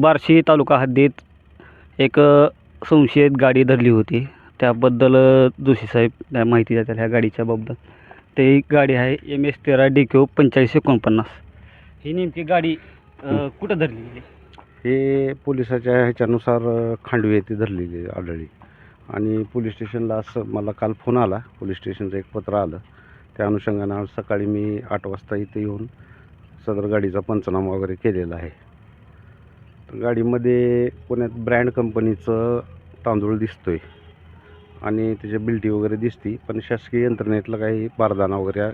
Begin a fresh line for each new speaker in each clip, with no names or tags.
बार्शी तालुका हद्दीत एक संशयित गाडी धरली होती. त्याबद्दल जोशीसाहेब जोशी साहेब माहिती देतात ह्या गाडीच्या बाबत ते एक गाडी आहे एम एस तेरा डी क्यू पंचेचाळीस एकोणपन्नास. ही नेमकी गाडी अ, कुठं धरली गेली?
हे पोलिसाच्या ह्याच्यानुसार अ, खांडवी येथे धरलेली आढळली आणि पोलीस स्टेशनला असं मला काल फोन आला. पोलीस स्टेशनचं एक पत्र आलं. त्या अनुषंगानं आज सकाळी मी आठ वाजता इथे येऊन सदर गाडीचा पंचनामा वगैरे केलेला आहे. गाडीमध्ये पुण्यात ब्रँड कंपनीचं तांदूळ दिसतोय. आणि त्याच्या बिल्टी वगैरे दिसती पण शासकीय यंत्रणेतलं काही बारदाना वगैरे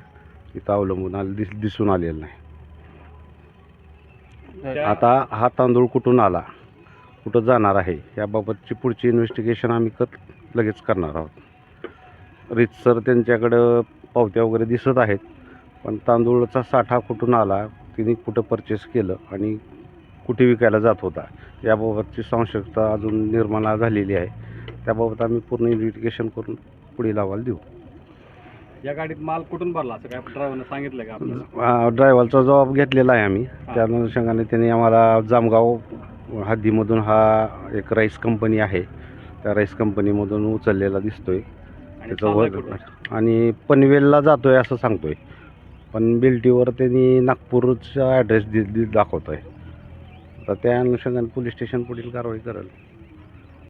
इथं अवलंबून आलं दिस दिसून आलेलं नाही. आता हा तांदूळ कुठून आला कुठं जाणार आहे याबाबतची पुढची इन्व्हेस्टिगेशन आम्ही कर लगेच करणार आहोत. रितसर त्यांच्याकडं पावत्या वगैरे दिसत आहेत पण तांदूळचा साठा कुठून आला तिने कुठं परचेस केलं आणि कुठे विकायला जात होता. याबाबतची संशयता अजून निर्माण झालेली आहे. त्याबाबत आम्ही पूर्ण इन्व्हेस्टिगेशन करून पुढील अहवाल देऊ.
या गाडीत माल कुठून भरला? असं काय ड्रायव्हरनं सांगितलं का आपल्याला?
ड्रायव्हरचा जबाब घेतलेला आहे आम्ही. त्या अनुषंगाने त्यांनी आम्हाला जामगाव हद्दीमधून हा एक राईस कंपनी आहे. त्या राईस कंपनीमधून उचललेला दिसतोय. त्याचं वर? आणि पनवेलला जातोय असं सांगतोय. पण बिल्टीवर त्यांनी नागपूरचा ॲड्रेस दि दि दाखवतोय. तर त्या अनुषंगाने पोलीस स्टेशन पुढील कारवाई करेल.